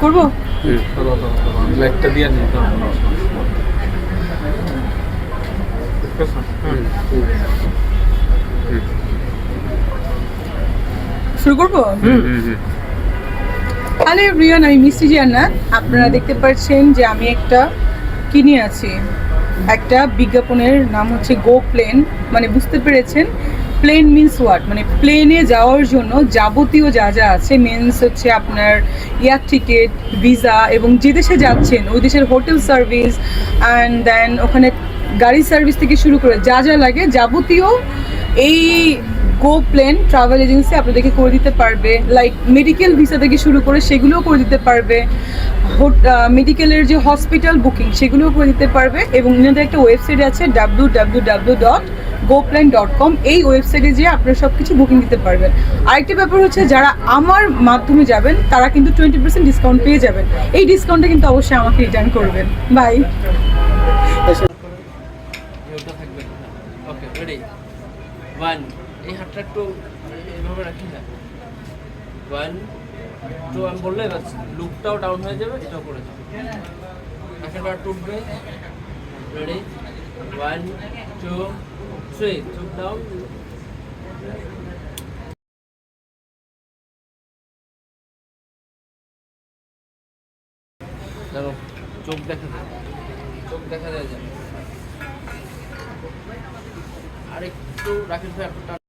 করব? লাইটটা দিয়ে নিই তো শুরু করব? হ্যালো রিয়ান আমি জান্নাত আপনারা দেখতে পাচ্ছেন যে আমি একটা কিনে আছি। একটা বিজ্ঞাপনের নাম হচ্ছে গো প্লেন মানে বুঝতে পেরেছেন প্লেন মিন্স ওয়াট মানে প্লেনে যাওয়ার জন্য যাবতীয় যা যা আছে মিন্স হচ্ছে আপনার এয়ার টিকিট ভিসা এবং যে দেশে যাচ্ছেন, ওই দেশের হোটেল সার্ভিস অ্যান্ড দেন ওখানে গাড়ি সার্ভিস থেকে শুরু করে যা যা লাগে যাবতীয় এই গো প্লেন ট্রাভেল এজেন্সি আপনাদেরকে করে দিতে পারবে। লাইক মেডিকেল ভিসা থেকে শুরু করে সেগুলোও করে দিতে পারবে। মেডিকেলের যে হসপিটাল বুকিং সেগুলোও করে দিতে পারবে এবং এনাদের একটা ওয়েবসাইট আছে W W W dot goplan dot com এই ওয়েবসাইটে যেয়ে আপনারা সব কিছু বুকিং দিতে পারবেন। আরেকটি ব্যাপার হচ্ছে, যারা আমার মাধ্যমে যাবেন, তারা কিন্তু টোয়েন্টি পার্সেন্ট ডিসকাউন্ট পেয়ে যাবেন। এই ডিসকাউন্টটা কিন্তু অবশ্যই আমাকে রিটার্ন করবেন। বাই লুকটাও ডাউন হয়ে যাবে রেডি ওয়ান টু থ্রি টুক ডাউন দেখো চোখ দেখা যায় চোখ দেখা যায় আর একটু রাখেন ভাই টান